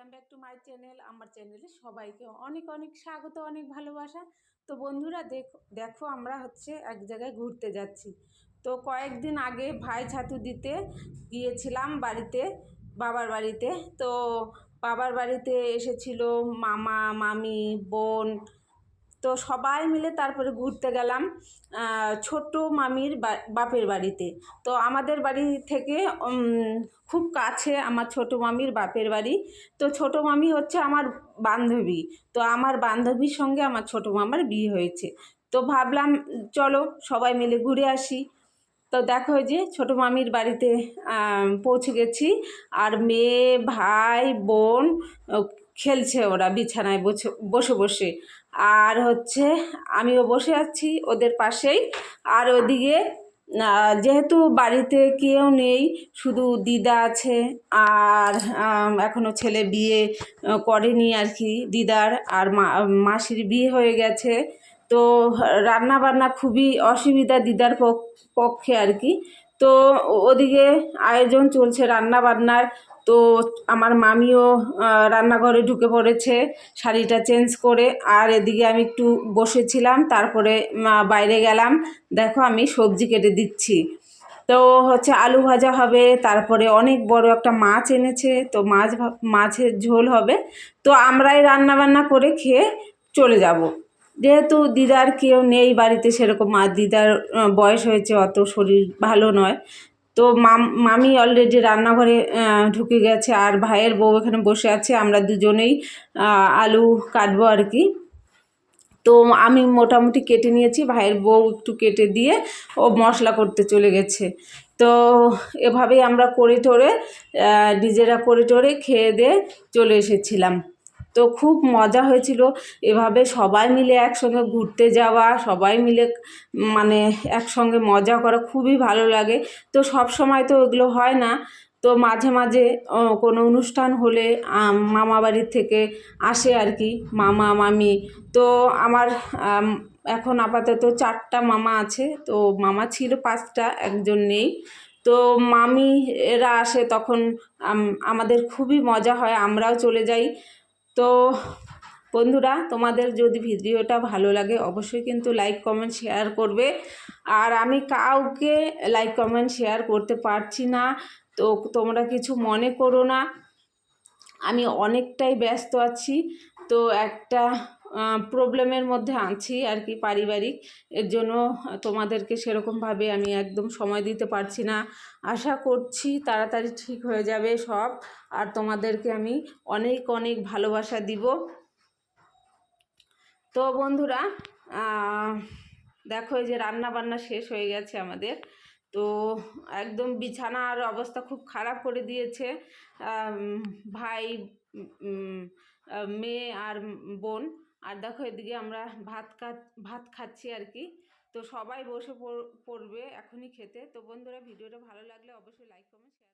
Welcome back to my channel আমার চ্যানেলে সবাইকে অনেক অনেক স্বাগত, অনেক ভালোবাসা। তো বন্ধুরা, দেখো দেখো আমরা হচ্ছে এক জায়গায় ঘুরতে যাচ্ছি। তো কয়েকদিন আগে ভাই ছাতু দিতে গিয়েছিলাম বাড়িতে, বাবার বাড়িতে। তো বাবার বাড়িতে এসেছিল মামা, মামি, বোন তো সবাই মিলে তারপরে ঘুরতে গেলাম ছোট্ট মামির বাপের বাড়িতে। তো আমাদের বাড়ি থেকে খুব কাছে আমার ছোট মামির বাপের বাড়ি। তো ছোট মামি হচ্ছে আমার বান্ধবী। তো আমার বান্ধবীর সঙ্গে আমার ছোট মামার বিয়ে হয়েছে। তো ভাবলাম, চলো সবাই মিলে ঘুরে আসি। তো দেখো যে ছোটো মামির বাড়িতে পৌঁছে গেছি। আর মেয়ে, ভাই, বোন খেলছে ওরা বিছানায় বসে বসে বসে। আর হচ্ছে আমিও বসে আছি ওদের পাশেই। আর ওদিকে যেহেতু বাড়িতে কেউ নেই, শুধু দিদা আছে। আর এখনও ছেলে বিয়ে করেনি আর কি দিদার। আর মাসির বিয়ে হয়ে গেছে। তো রান্না বান্না খুবই অসুবিধা দিদার পক- পক্ষে আর কি। তো ওদিকে আয়োজন চলছে রান্না বান্নার তো আমার মামিও রান্নাঘরে ঢুকে পড়েছে, শাড়িটা চেঞ্জ করে, আর এদিকে আমি একটু বসেছিলাম, তারপরে বাইরে গেলাম, দেখো আমি সবজি কেটে দিচ্ছি। তো হচ্ছে আলু ভাজা হবে, তারপরে অনেক বড় একটা মাছ এনেছে, তো মাছ মাছের ঝোল হবে, তো আমরাই রান্না বান্না করে খেয়ে চলে যাব। যেহেতু দিদার কেউ নেই বাড়িতে, সেরকম, আর দিদার বয়স হয়েছে, অত শরীর ভালো নয় তো মাম, মামি অলরেডি রান্নাঘরে ঢুকে গেছে আর ভাইয়ের বউ এখানে বসে আছে, আমরা দুজনেই আলু কাটবো আর কি। তো আমি মোটামুটি কেটে নিয়েছি, ভাইয়ের বউ একটু কেটে দিয়ে ও মশলা করতে চলে গেছে। তো এভাবেই আমরা করে টোরে নিজেরা করে টোরে খেয়ে দিয়ে চলে এসেছিলাম। তো খুব মজা হয়েছিল। এভাবে সবাই মিলে একসঙ্গে ঘুরতে যাওয়া, সবাই মিলে মানে একসঙ্গে মজা করা খুবই ভালো লাগে। তো সব সময় তো এগুলো হয় না। তো মাঝে মাঝে কোনো অনুষ্ঠান হলে মামা বাড়ির থেকে আসে আর কি মামা, মামি। তো আমার এখন আপাতত চারটা মামা আছে। তো মামা ছিল পাঁচটা, একজন নেই। তো মামি এরা আসে তখন আমাদের খুবই মজা হয়, আমরাও চলে যাই। তো বন্ধুরা, তোমাদের যদি ভিডিওটা ভালো লাগে অবশ্যই কিন্তু লাইক কমেন্ট শেয়ার করবে। আর আমি কাউকে লাইক কমেন্ট শেয়ার করতে পারছি না, তো তোমরা কিছু মনে করো না। আমি অনেকটাই ব্যস্ত আছি। তো একটা প্রবলেমের মধ্যে আছি আর কি পারিবারিক। এর জন্য তোমাদেরকে সেরকমভাবে আমি একদম সময় দিতে পারছি না। আশা করছি তাড়াতাড়ি ঠিক হয়ে যাবে সব। আর তোমাদেরকে আমি অনেক অনেক ভালোবাসা দিব। তো বন্ধুরা দেখো এই যে রান্না বান্না শেষ হয়ে গেছে আমাদের। তো একদম বিছানার অবস্থা খুব খারাপ করে দিয়েছে। ভাই মেয়ে আর বোন। আর দেখো এদিকে আমরা ভাত খা, ভাত খাচ্ছি আর কি। তো সবাই বসে পড়- পড়বে এখনই খেতে। তো বন্ধুরা, ভিডিওটা ভালো লাগলে অবশ্যই লাইক কমেন্ট শেয়ার